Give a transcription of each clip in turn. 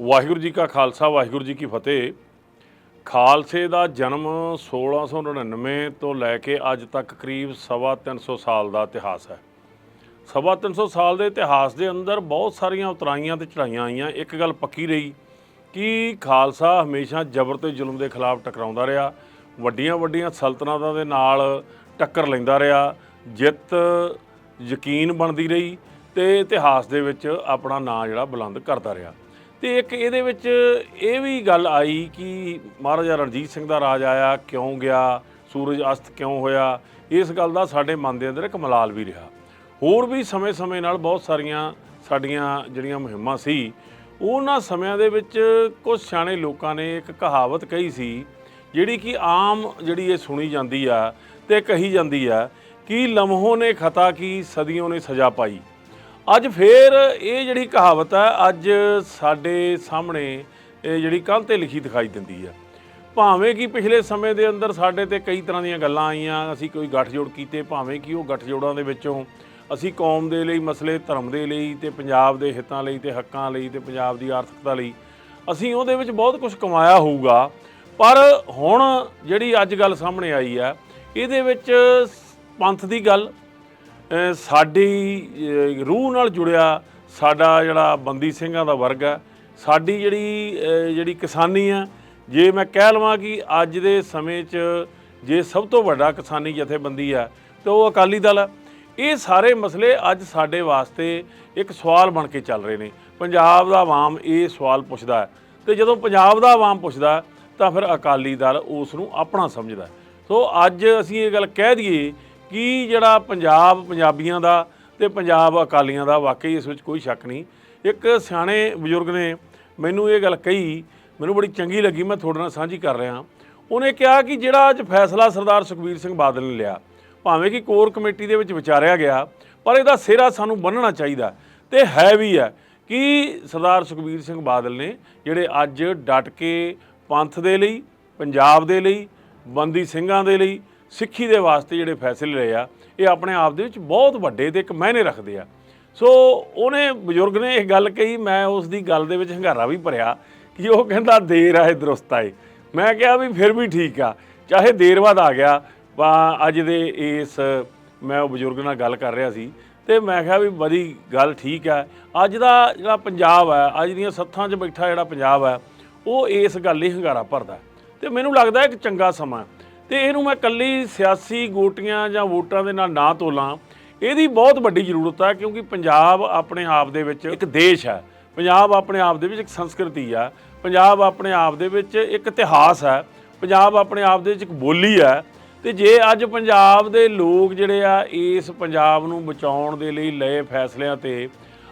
ਵਾਹਿਗੁਰੂ ਜੀ ਕਾ ਖਾਲਸਾ, ਵਾਹਿਗੁਰੂ ਜੀ ਕੀ ਫਤਿਹ। ਖਾਲਸੇ ਦਾ ਜਨਮ 1699 ਤੋਂ ਲੈ ਕੇ ਅੱਜ ਤੱਕ ਕਰੀਬ ਸਵਾ 300 ਸਾਲ ਦਾ ਇਤਿਹਾਸ ਹੈ। ਸਵਾ 300 ਸਾਲ ਦੇ ਇਤਿਹਾਸ ਦੇ ਅੰਦਰ ਬਹੁਤ ਸਾਰੀਆਂ ਉਤਰਾਈਆਂ ਤੇ ਚੜਾਈਆਂ ਆਈਆਂ। ਇੱਕ ਗੱਲ ਪੱਕੀ ਰਹੀ ਕਿ ਖਾਲਸਾ ਹਮੇਸ਼ਾ ਜ਼ਬਰ ਤੇ ਜ਼ੁਲਮ ਦੇ ਖਿਲਾਫ ਟਕਰਾਉਂਦਾ ਰਿਹਾ, ਵੱਡੀਆਂ ਵੱਡੀਆਂ ਸਲਤਨਤਾਂ ਦੇ ਨਾਲ ਟੱਕਰ ਲੈਂਦਾ ਰਿਹਾ, ਜਿੱਤ ਯਕੀਨ ਬਣਦੀ ਰਹੀ ਤੇ ਇਤਿਹਾਸ ਦੇ ਵਿੱਚ ਆਪਣਾ ਨਾਂ ਜਿਹੜਾ ਬੁਲੰਦ ਕਰਦਾ ਰਿਹਾ। ਤੇ ਇੱਕ ਇਹਦੇ ਵਿੱਚ ਇਹ ਵੀ ਗੱਲ ਆਈ ਕਿ ਮਹਾਰਾਜਾ ਰਣਜੀਤ ਸਿੰਘ ਦਾ ਰਾਜ ਆਇਆ, ਕਿਉਂ ਗਿਆ, ਸੂਰਜ ਅਸਤ ਕਿਉਂ ਹੋਇਆ? ਇਸ ਗੱਲ ਦਾ ਸਾਡੇ ਮਨ ਦੇ ਅੰਦਰ ਇੱਕ ਮਲਾਲ ਵੀ ਰਿਹਾ। ਹੋਰ ਵੀ ਸਮੇਂ-ਸਮੇਂ ਨਾਲ ਬਹੁਤ ਸਾਰੀਆਂ ਸਾਡੀਆਂ ਜਿਹੜੀਆਂ ਮੁਹਿੰਮਾਂ ਸੀ, ਉਹਨਾਂ ਸਮਿਆਂ ਦੇ ਵਿੱਚ ਕੁਝ ਸਿਆਣੇ ਲੋਕਾਂ ਨੇ ਇੱਕ ਕਹਾਵਤ ਕਹੀ ਸੀ, ਜਿਹੜੀ ਕਿ ਆਮ ਜਿਹੜੀ ਇਹ ਸੁਣੀ ਜਾਂਦੀ ਆ ਤੇ ਕਹੀ ਜਾਂਦੀ ਆ ਕਿ ਲਮਹੋਂ ਨੇ ਖਤਾ ਕੀ, ਸਦੀਆਂ ਨੇ ਸਜ਼ਾ ਪਾਈ। ਅੱਜ ਫੇਰ ਇਹ ਜਿਹੜੀ ਕਹਾਵਤ ਹੈ, ਅੱਜ ਸਾਡੇ ਸਾਹਮਣੇ ਇਹ ਜਿਹੜੀ ਕੱਲ ਤੇ ਲਿਖੀ ਦਿਖਾਈ ਦਿੰਦੀ ਹੈ। ਭਾਵੇਂ ਕਿ ਪਿਛਲੇ ਸਮੇਂ ਦੇ ਅੰਦਰ ਸਾਡੇ ਤੇ ਕਈ ਤਰ੍ਹਾਂ ਦੀਆਂ ਗੱਲਾਂ ਆਈਆਂ, ਅਸੀਂ ਕੋਈ ਗੱਠਜੋੜ ਕੀਤੇ, ਭਾਵੇਂ ਕਿ ਉਹ ਗੱਠਜੋੜਾਂ ਦੇ ਵਿੱਚੋਂ ਅਸੀਂ ਕੌਮ ਦੇ ਲਈ ਮਸਲੇ, ਧਰਮ ਦੇ ਲਈ ਤੇ ਪੰਜਾਬ ਦੇ ਹਿੱਤਾਂ ਲਈ ਤੇ ਹੱਕਾਂ ਲਈ ਤੇ ਪੰਜਾਬ ਦੀ ਆਰਥਿਕਤਾ ਲਈ ਅਸੀਂ ਉਹਦੇ ਵਿੱਚ ਬਹੁਤ ਕੁਝ ਕਮਾਇਆ ਹੋਊਗਾ। ਪਰ ਹੁਣ ਜਿਹੜੀ ਅੱਜ ਗੱਲ ਸਾਹਮਣੇ ਆਈ ਹੈ, ਇਹਦੇ ਵਿੱਚ ਪੰਥ ਦੀ ਗੱਲ ਸਾਡੀ ਰੂਹ ਨਾਲ ਜੁੜਿਆ ਸਾਡਾ ਜਿਹੜਾ ਬੰਦੀ ਸਿੰਘਾਂ ਦਾ ਵਰਗ ਹੈ ਸਾਡੀ ਜਿਹੜੀ ਜਿਹੜੀ ਕਿਸਾਨੀ ਆ, ਜੇ ਮੈਂ ਕਹਿ ਲਵਾਂ ਕਿ ਅੱਜ ਦੇ ਸਮੇਂ 'ਚ ਜੇ ਸਭ ਤੋਂ ਵੱਡਾ ਕਿਸਾਨੀ ਜਥੇਬੰਦੀ ਹੈ ਤੇ ਉਹ ਅਕਾਲੀ ਦਲ ਆ। ਇਹ ਸਾਰੇ ਮਸਲੇ ਅੱਜ ਸਾਡੇ ਵਾਸਤੇ ਇੱਕ ਸਵਾਲ ਬਣ ਕੇ ਚੱਲ ਰਹੇ ਨੇ। ਪੰਜਾਬ ਦਾ ਆਵਾਮ ਇਹ ਸਵਾਲ ਪੁੱਛਦਾ ਹੈ। ਤੇ ਜਦੋਂ ਪੰਜਾਬ ਦਾ ਆਵਾਮ ਪੁੱਛਦਾ, ਤਾਂ ਫਿਰ ਅਕਾਲੀ ਦਲ ਉਸ ਨੂੰ ਆਪਣਾ ਸਮਝਦਾ ਸੋ ਅੱਜ ਅਸੀਂ ਇਹ ਗੱਲ ਕਹਿ ਦਈਏ ਕੀ ਜਿਹੜਾ ਪੰਜਾਬ ਪੰਜਾਬੀਆਂ ਦਾ ਤੇ ਪੰਜਾਬ ਅਕਾਲੀਆਂ ਦਾ ਵਾਕਈ ਇਸ ਵਿੱਚ ਕੋਈ ਸ਼ੱਕ ਨਹੀਂ। ਇੱਕ ਸਿਆਣੇ ਬਜ਼ੁਰਗ ਨੇ ਮੈਨੂੰ ਇਹ ਗੱਲ ਕਹੀ, ਮੈਨੂੰ ਬੜੀ ਚੰਗੀ ਲੱਗੀ, ਮੈਂ ਤੁਹਾਡੇ ਨਾਲ ਸਾਂਝੀ ਕਰ ਰਿਹਾ। ਉਹਨੇ ਕਿਹਾ ਕਿ ਜਿਹੜਾ ਅੱਜ ਫੈਸਲਾ ਸਰਦਾਰ ਸੁਖਬੀਰ ਸਿੰਘ ਬਾਦਲ ਨੇ ਲਿਆ, ਭਾਵੇਂ ਕਿ ਕੋਰ ਕਮੇਟੀ ਦੇ ਵਿੱਚ ਵਿਚਾਰਿਆ ਗਿਆ, ਪਰ ਇਹਦਾ ਸਿਹਰਾ ਸਾਨੂੰ ਬੰਨਣਾ ਚਾਹੀਦਾ। ਤੇ ਹੈ ਵੀ ਹੈ ਕਿ ਸਰਦਾਰ ਸੁਖਬੀਰ ਸਿੰਘ ਬਾਦਲ ਨੇ ਜਿਹੜੇ ਅੱਜ ਡਟ ਕੇ ਪੰਥ ਦੇ ਲਈ, ਪੰਜਾਬ ਦੇ ਲਈ, ਬੰਦੀ ਸਿੰਘਾਂ ਦੇ ਲਈ ਸਿੱਖੀ ਦੇ ਵਾਸਤੇ ਜਿਹੜੇ ਫੈਸਲੇ ਲਏ ਆ, ਇਹ ਆਪਣੇ ਆਪ ਦੇ ਵਿੱਚ ਬਹੁਤ ਵੱਡੇ ਤੇ ਇੱਕ ਮਾਇਨੇ ਰੱਖਦੇ ਆ। ਸੋ ਉਹਨੇ ਬਜ਼ੁਰਗ ਨੇ ਇਹ ਗੱਲ ਕਹੀ, ਮੈਂ ਉਸ ਦੀ ਗੱਲ ਦੇ ਵਿੱਚ ਹੰਗਾਰਾ ਵੀ ਭਰਿਆ ਕਿ ਉਹ ਕਹਿੰਦਾ, ਦੇਰ ਆਏ ਦਰੁਸਤ ਆਏ ਮੈਂ ਕਿਹਾ ਵੀ ਫਿਰ ਵੀ ਠੀਕ ਆ, ਚਾਹੇ ਦੇਰ ਬਾਅਦ ਆ ਗਿਆ ਪਾ ਅੱਜ ਦੇ ਇਸ, ਮੈਂ ਉਹ ਬਜ਼ੁਰਗ ਨਾਲ ਗੱਲ ਕਰ ਰਿਹਾ ਸੀ ਤੇ ਮੈਂ ਕਿਹਾ ਵੀ ਬੜੀ ਗੱਲ ਠੀਕ ਹੈ ਅੱਜ ਦਾ ਜਿਹੜਾ ਪੰਜਾਬ ਹੈ ਅੱਜ ਦੀਆਂ ਸੱਥਾਂ 'ਚ ਬੈਠਾ ਜਿਹੜਾ ਪੰਜਾਬ ਹੈ ਉਹ ਇਸ ਗੱਲ ਲਈ ਹੰਗਾਰਾ ਭਰਦਾ। ਤੇ ਮੈਨੂੰ ਲੱਗਦਾ ਇੱਕ ਚੰਗਾ ਸਮਾਂ। ਤੇ ਇਹਨੂੰ ਮੈਂ ਕੱਲੀ ਸਿਆਸੀ ਗੋਟੀਆਂ ਜਾਂ ਵੋਟਾਂ ਦੇ ਨਾਲ ਨਾ ਤੋਲਾਂ। ਇਹਦੀ ਬਹੁਤ ਵੱਡੀ ਜ਼ਰੂਰਤ ਹੈ ਕਿਉਂਕਿ ਪੰਜਾਬ ਆਪਣੇ ਆਪ ਦੇ ਵਿੱਚ ਇੱਕ ਦੇਸ਼ ਹੈ ਪੰਜਾਬ ਆਪਣੇ ਆਪ ਦੇ ਵਿੱਚ ਇੱਕ ਸੰਸਕ੍ਰਿਤੀ ਆ। ਪੰਜਾਬ ਆਪਣੇ ਆਪ ਦੇ ਵਿੱਚ ਇੱਕ ਇਤਿਹਾਸ ਹੈ ਪੰਜਾਬ ਆਪਣੇ ਆਪ ਦੇ ਵਿੱਚ ਇੱਕ ਬੋਲੀ ਹੈ ਤੇ ਜੇ ਅੱਜ ਪੰਜਾਬ ਦੇ ਲੋਕ ਜਿਹੜੇ ਆ, ਇਸ ਪੰਜਾਬ ਨੂੰ ਬਚਾਉਣ ਦੇ ਲਈ ਲਏ ਫੈਸਲਿਆਂ ਤੇ,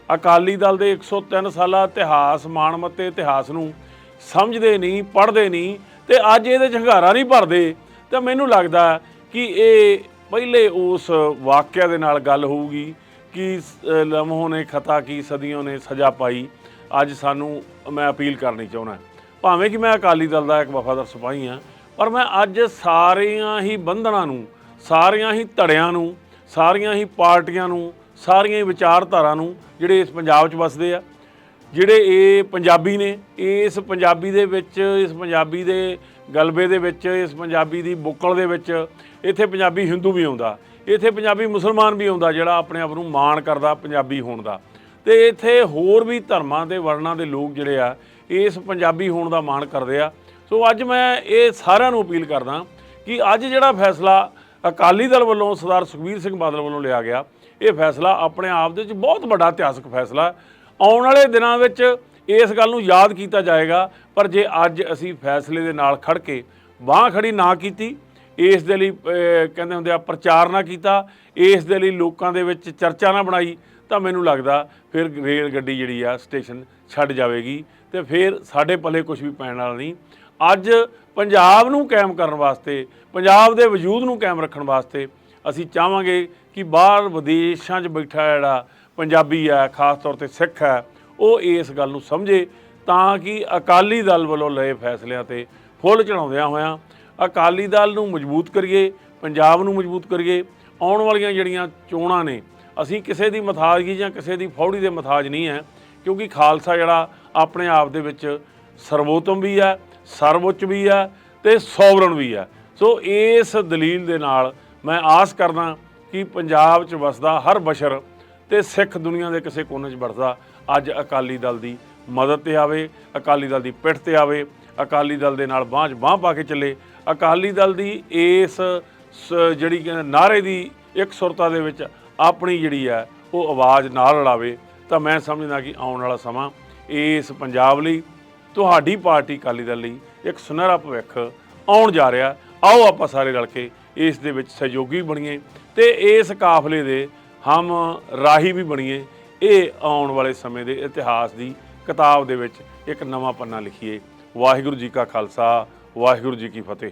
ਅਕਾਲੀ ਦਲ ਦੇ 103 ਸਾਲਾ ਇਤਿਹਾਸ ਮਾਣਮੱਤੇ ਇਤਿਹਾਸ ਨੂੰ ਸਮਝਦੇ ਨਹੀਂ, ਪੜ੍ਹਦੇ ਨਹੀਂ, ਤੇ ਅੱਜ ਇਹਦੇ ਚ ਹੰਗਾਰਾ ਨਹੀਂ ਭਰਦੇ। ਤਾਂ ਮੈਨੂੰ ਲੱਗਦਾ ਕਿ ਇਹ ਪਹਿਲੇ ਉਸ ਵਾਕਿਆ ਦੇ ਨਾਲ ਗੱਲ ਹੋਊਗੀ ਕਿ ਸ- ਲਮਹੋਂ ਨੇ ਖਤਾ ਕੀ, ਸਦੀਆਂ ਨੇ ਸਜ਼ਾ ਪਾਈ। ਅੱਜ ਸਾਨੂੰ, ਮੈਂ ਅਪੀਲ ਕਰਨੀ ਚਾਹੁੰਦਾ ਭਾਵੇਂ ਕਿ ਮੈਂ ਅਕਾਲੀ ਦਲ ਦਾ ਇੱਕ ਵਫਾਦਾਰ ਸਿਪਾਹੀ ਹਾਂ, ਪਰ ਮੈਂ ਅੱਜ ਸਾਰੀਆਂ ਹੀ ਬੰਧਨਾਂ ਨੂੰ, ਸਾਰੀਆਂ ਹੀ ਧੜਿਆਂ ਨੂੰ, ਸਾਰੀਆਂ ਹੀ ਪਾਰਟੀਆਂ ਨੂੰ, ਸਾਰੀਆਂ ਹੀ ਵਿਚਾਰਧਾਰਾ ਨੂੰ ਜਿਹੜੇ ਇਸ ਪੰਜਾਬ 'ਚ ਵਸਦੇ ਆ, ਜਿਹੜੇ ਇਹ ਪੰਜਾਬੀ ਨੇ, ਇਸ ਪੰਜਾਬੀ ਦੇ ਵਿੱਚ, ਇਸ ਪੰਜਾਬੀ ਦੇ ਗਲਬੇ ਦੇ ਵਿੱਚ, ਇਸ ਪੰਜਾਬੀ ਦੀ ਬੁੱਕਲ ਦੇ ਵਿੱਚ, ਇੱਥੇ ਪੰਜਾਬੀ ਹਿੰਦੂ ਵੀ ਆਉਂਦਾ, ਇੱਥੇ ਪੰਜਾਬੀ ਮੁਸਲਮਾਨ ਵੀ ਆਉਂਦਾ, ਜਿਹੜਾ ਆਪਣੇ ਆਪ ਨੂੰ ਮਾਣ ਕਰਦਾ, ਪੰਜਾਬੀ ਹੋਣ ਦਾ। ਤੇ ਇੱਥੇ ਹੋਰ ਵੀ ਧਰਮਾਂ ਦੇ ਵਰਨਾਂ ਦੇ ਲੋਕ ਜਿਹੜੇ ਆ, ਇਸ ਪੰਜਾਬੀ ਹੋਣ ਦਾ ਮਾਣ ਕਰਦੇ ਆ। ਸੋ ਅੱਜ ਮੈਂ ਇਹ ਸਾਰਿਆਂ ਨੂੰ ਅਪੀਲ ਕਰਦਾ ਕਿ ਅੱਜ ਜਿਹੜਾ ਫੈਸਲਾ ਅਕਾਲੀ ਦਲ ਵੱਲੋਂ ਸਰਦਾਰ ਸੁਖਬੀਰ ਸਿੰਘ ਬਾਦਲ ਵੱਲੋਂ ਲਿਆ ਗਿਆ, ਇਹ ਫੈਸਲਾ ਆਪਣੇ ਆਪ ਦੇ ਵਿੱਚ ਬਹੁਤ ਵੱਡਾ ਇਤਿਹਾਸਕ ਫੈਸਲਾ। ਆਉਣ ਵਾਲੇ ਦਿਨਾਂ ਵਿੱਚ ਇਸ ਗੱਲ ਨੂੰ ਯਾਦ ਕੀਤਾ ਜਾਏਗਾ, ਪਰ ਜੇ ਅੱਜ ਅਸੀਂ ਫੈਸਲੇ ਦੇ ਨਾਲ ਖੜ ਕੇ ਬਾਹ ਖੜੀ ਨਾ ਕੀਤੀ, ਇਸ ਦੇ ਲਈ ਕਹਿੰਦੇ ਹੁੰਦੇ ਆ, ਪ੍ਰਚਾਰ ਨਾ ਕੀਤਾ, ਇਸ ਦੇ ਲਈ ਲੋਕਾਂ ਦੇ ਵਿੱਚ ਚਰਚਾ ਨਾ ਬਣਾਈ, ਤਾਂ ਮੈਨੂੰ ਲੱਗਦਾ ਫਿਰ ਰੇਲ ਗੱਡੀ ਜਿਹੜੀ ਆ, ਸਟੇਸ਼ਨ ਛੱਡ ਜਾਵੇਗੀ ਤੇ ਫਿਰ ਸਾਡੇ ਪੱਲੇ ਕੁਝ ਵੀ ਪੈਣ ਵਾਲਾ ਨਹੀਂ। ਅੱਜ ਪੰਜਾਬ ਨੂੰ ਕਾਇਮ ਕਰਨ ਵਾਸਤੇ, ਪੰਜਾਬ ਦੇ ਵਜੂਦ ਨੂੰ ਕਾਇਮ ਰੱਖਣ ਵਾਸਤੇ ਅਸੀਂ ਚਾਹਾਂਗੇ ਕਿ ਬਾਹਰ ਵਿਦੇਸ਼ਾਂ 'ਚ ਬੈਠਾ ਜਿਹੜਾ ਪੰਜਾਬੀ ਹੈ ਖਾਸ ਤੌਰ ਤੇ ਸਿੱਖ ਹੈ ਉਹ ਇਸ ਗੱਲ ਨੂੰ ਸਮਝੇ ਤਾਂ ਕਿ ਅਕਾਲੀ ਦਲ ਵੱਲੋਂ ਲਏ ਫੈਸਲਿਆਂ ਤੇ ਫੁੱਲ ਚੜਾਉਂਦਿਆਂ ਹੋਇਆਂ ਅਕਾਲੀ ਦਲ ਨੂੰ ਮਜ਼ਬੂਤ ਕਰੀਏ, ਪੰਜਾਬ ਨੂੰ ਮਜ਼ਬੂਤ ਕਰੀਏ। ਆਉਣ ਵਾਲੀਆਂ ਜਿਹੜੀਆਂ ਚੋਣਾਂ ਨੇ, ਅਸੀਂ ਕਿਸੇ ਦੀ ਮਥਾਜਗੀ ਜਾਂ ਕਿਸੇ ਦੀ ਫੌੜੀ ਦੇ ਮਥਾਜ ਨਹੀਂ ਹੈ, ਕਿਉਂਕਿ ਖਾਲਸਾ ਜਿਹੜਾ ਆਪਣੇ ਆਪ ਦੇ ਵਿੱਚ ਸਰਵੋਤਮ ਵੀ ਹੈ, ਸਰਵਉੱਚ ਵੀ ਹੈ ਤੇ ਸੋਵਰਨ ਵੀ ਹੈ। ਸੋ ਇਸ ਦਲੀਲ ਦੇ ਨਾਲ ਮੈਂ ਆਸ ਕਰਦਾ ਕਿ ਪੰਜਾਬ 'ਚ ਵਸਦਾ ਹਰ ਬਸ਼ਰ ਤੇ ਸਿੱਖ ਦੁਨੀਆ ਦੇ ਕਿਸੇ ਕੋਨੇ 'ਚ ਵੜਦਾ। ਅੱਜ ਅਕਾਲੀ ਦਲ ਦੀ ਮਦਦ ਤੇ ਆਵੇ, ਅਕਾਲੀ ਦਲ ਦੀ ਪਿੱਠ ਤੇ ਆਵੇ, ਅਕਾਲੀ ਦਲ ਦੇ ਨਾਲ ਬਾਂਹ 'ਚ ਬਾਂਹ ਪਾ ਕੇ ਚੱਲੇ। ਅਕਾਲੀ ਦਲ ਦੀ ਇਸ ਸ- ਜਿਹੜੀ ਕਿ ਨਾਰੇ ਦੀ ਇੱਕ ਸੁਰਤਾ ਦੇ ਵਿੱਚ ਆਪਣੀ ਜਿਹੜੀ ਹੈ, ਉਹ ਆਵਾਜ਼ ਨਾਲ ਲੜਾਵੇ ਤਾਂ ਮੈਂ ਸਮਝਦਾ ਕਿ ਆਉਣ ਵਾਲਾ ਸਮਾਂ ਇਸ ਪੰਜਾਬ ਲਈ, ਤੁਹਾਡੀ ਪਾਰਟੀ ਅਕਾਲੀ ਦਲ ਲਈ ਇੱਕ ਸੁਨਹਿਰਾ ਭਵਿੱਖ ਆਉਣ ਜਾ ਰਿਹਾ। ਆਓ ਆਪਾਂ ਸਾਰੇ ਰਲ ਕੇ ਇਸ ਦੇ ਵਿੱਚ ਸਹਿਯੋਗੀ ਬਣੀਏ ਤੇ ਇਸ ਕਾਫਲੇ ਦੇ ਹਮ ਰਾਹੀ ਵੀ ਬਣੀਏ। ਇਹ ਆਉਣ ਵਾਲੇ ਸਮੇਂ ਦੇ ਇਤਿਹਾਸ ਦੀ ਕਿਤਾਬ ਦੇ ਵਿੱਚ ਇੱਕ ਨਵਾਂ ਪੰਨਾ ਲਿਖੀਏ। ਵਾਹਿਗੁਰੂ ਜੀ ਕਾ ਖਾਲਸਾ, ਵਾਹਿਗੁਰੂ ਜੀ ਕੀ ਫਤਿਹ।